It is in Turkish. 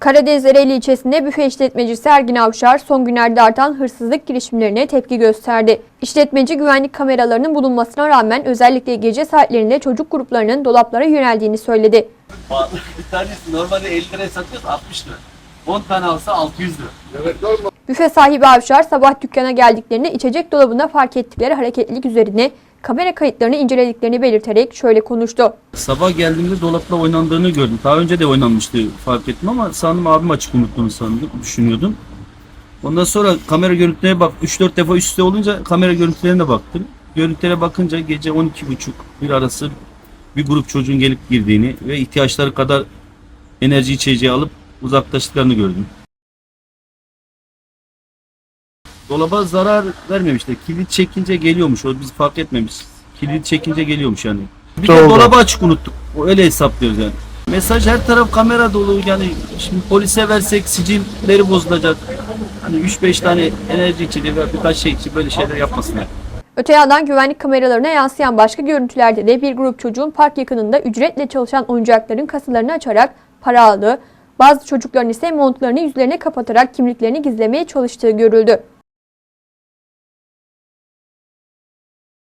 Karadeniz Ereğli ilçesinde büfe işletmecisi Ergin Avşar son günlerde artan hırsızlık girişimlerine tepki gösterdi. İşletmeci güvenlik kameralarının bulunmasına rağmen özellikle gece saatlerinde çocuk gruplarının dolaplara yöneldiğini söyledi. Bir tanesi normalde 50 liraya satıyoruz 60 lira. 10 tane alsa 600 lira. Büfe sahibi Avşar sabah dükkana geldiklerinde içecek dolabında fark ettikleri hareketlilik üzerine kamera kayıtlarını incelediklerini belirterek şöyle konuştu. Sabah geldiğimde dolapla oynandığını gördüm. Daha önce de oynanmıştı fark ettim ama sandım abim açık unuttuğunu sandım, düşünüyordum. Ondan sonra kamera görüntülerine bak 3-4 defa üstte olunca kamera görüntülerine baktım. Görüntülere bakınca gece 12.30 bir arası bir grup çocuğun gelip girdiğini ve ihtiyaçları kadar enerji içeceği alıp uzaklaştıklarını gördüm. Dolaba zarar vermemişler. Kilit çekince geliyormuş. O biz fark etmemişiz. Kilit çekince geliyormuş yani. Bir de Doğru. dolabı açık unuttuk. O Öyle hesaplıyoruz yani. Mesaj her taraf kamera dolu yani şimdi polise versek sicilleri bozulacak. Hani 3-5 tane enerji içeceği ve birkaç şey için böyle şeyler yapmasınlar. Öte yandan güvenlik kameralarına yansıyan başka görüntülerde de bir grup çocuğun park yakınında ücretle çalışan oyuncakların kasalarını açarak para aldığı, bazı çocukların ise montlarını yüzlerine kapatarak kimliklerini gizlemeye çalıştığı görüldü.